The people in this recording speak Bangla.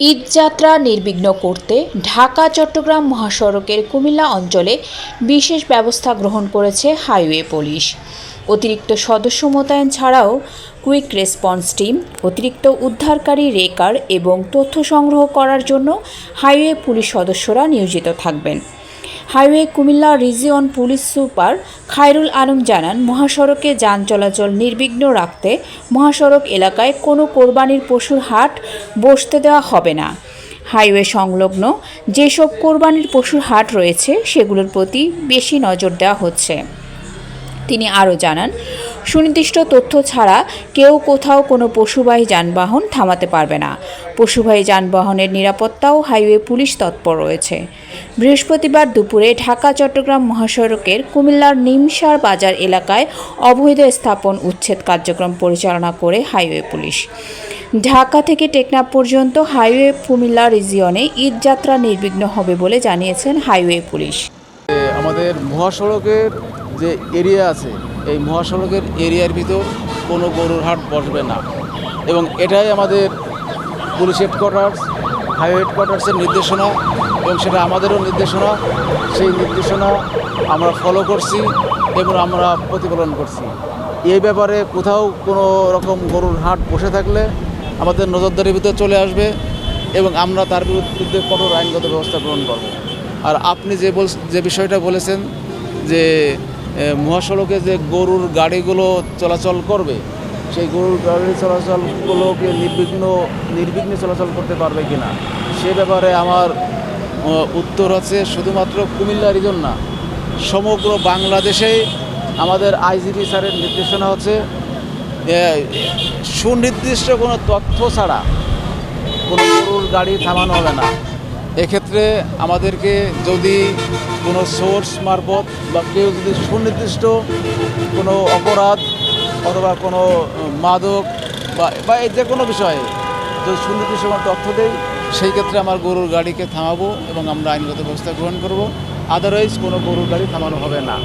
ঈদযাত্রা নির্বিঘ্ন করতে ঢাকা, চট্টগ্রাম মহাসড়কের কুমিল্লা অঞ্চলে বিশেষ ব্যবস্থা গ্রহণ করেছে হাইওয়ে পুলিশ। অতিরিক্ত সদস্য মোতায়েন ছাড়াও কুইক রেসপন্স টিম, অতিরিক্ত উদ্ধারকারী রেকার এবং তথ্য সংগ্রহ করার জন্য হাইওয়ে পুলিশ সদস্যরা নিয়োজিত থাকবেন। Highway Cumilla region police super Khairul Alam জানান, মহাসড়কে যান চলাচল নির্বিঘ্ন রাখতে মহাসড়ক এলাকায় কোনো কোরবানির পশুর হাট বসতে দেওয়া হবে না। হাইওয়ে সংলগ্ন যেসব কোরবানির পশুর হাট রয়েছে, সেগুলোর প্রতি বেশি নজর দেওয়া হচ্ছে। তিনি আরও জানান সুনির্দিষ্ট তথ্য ছাড়া কেউ কোথাও কোনো পশুবাহী যানবাহন থামাতে পারবে না। পশুবাহী যানবাহনের নিরাপত্তাও হাইওয়ে পুলিশ তৎপর রয়েছে। বৃহস্পতিবার দুপুরে ঢাকা, চট্টগ্রাম মহাসড়কের কুমিল্লার নিমসার বাজার এলাকায় অবৈধ স্থাপন উচ্ছেদ কার্যক্রম পরিচালনা করে হাইওয়ে পুলিশ। ঢাকা থেকে টেকনাফ পর্যন্ত হাইওয়ে কুমিল্লা রিজিয়নে ঈদযাত্রা নির্বিঘ্ন হবে বলে জানিয়েছেন হাইওয়ে পুলিশ। আমাদের মহাসড়কের যে এরিয়া আছে এই মহাসড়কের এরিয়ার ভিতর কোনো গরুর হাট বসবে না। এবং এটাই আমাদের পুলিশ হেডকোয়ার্টার্স হাইওয়ে হেডকোয়ার্টার্সের নির্দেশনা, এবং সেটা আমাদেরও নির্দেশনা। সেই নির্দেশনা আমরা ফলো করছি এবং আমরা প্রতিফলন করছি। এই ব্যাপারে কোথাও কোনো রকম গরুর হাট বসে থাকলে আমাদের নজরদারির ভিতরে চলে আসবে এবং আমরা তার বিরুদ্ধে কঠোর আইনগত ব্যবস্থা গ্রহণ করব। আর আপনি যে বল যে বিষয়টা বলেছেন যে মহাসড়কে যে গরুর গাড়িগুলো চলাচল করবে, সেই গরুর গাড়ি চলাচলগুলোকে নির্বিঘ্ন, নির্বিঘ্নে চলাচল করতে পারবে কিনা? সে ব্যাপারে আমার উত্তর হচ্ছে শুধুমাত্র কুমিল্লা রিজন না, সমগ্র বাংলাদেশেই আমাদের আইজিপি স্যারের নির্দেশনা হচ্ছে সুনির্দিষ্ট কোনো তথ্য ছাড়া কোনো গরুর গাড়ি থামানো হবে না। এক্ষেত্রে আমাদেরকে যদি কোনো সোর্স মারফত বা কেউ যদি সুনির্দিষ্ট কোনো অপরাধ অথবা কোনো মাদক বা এই যে কোনো বিষয়ে যদি সুনির্দিষ্ট কোনো তথ্য দেয় সেই ক্ষেত্রে আমার গরুর গাড়িকে থামাবো এবং আমরা আইনগত ব্যবস্থা গ্রহণ করব। আদারওয়াইজ কোনো গরুর গাড়ি থামানো হবে না।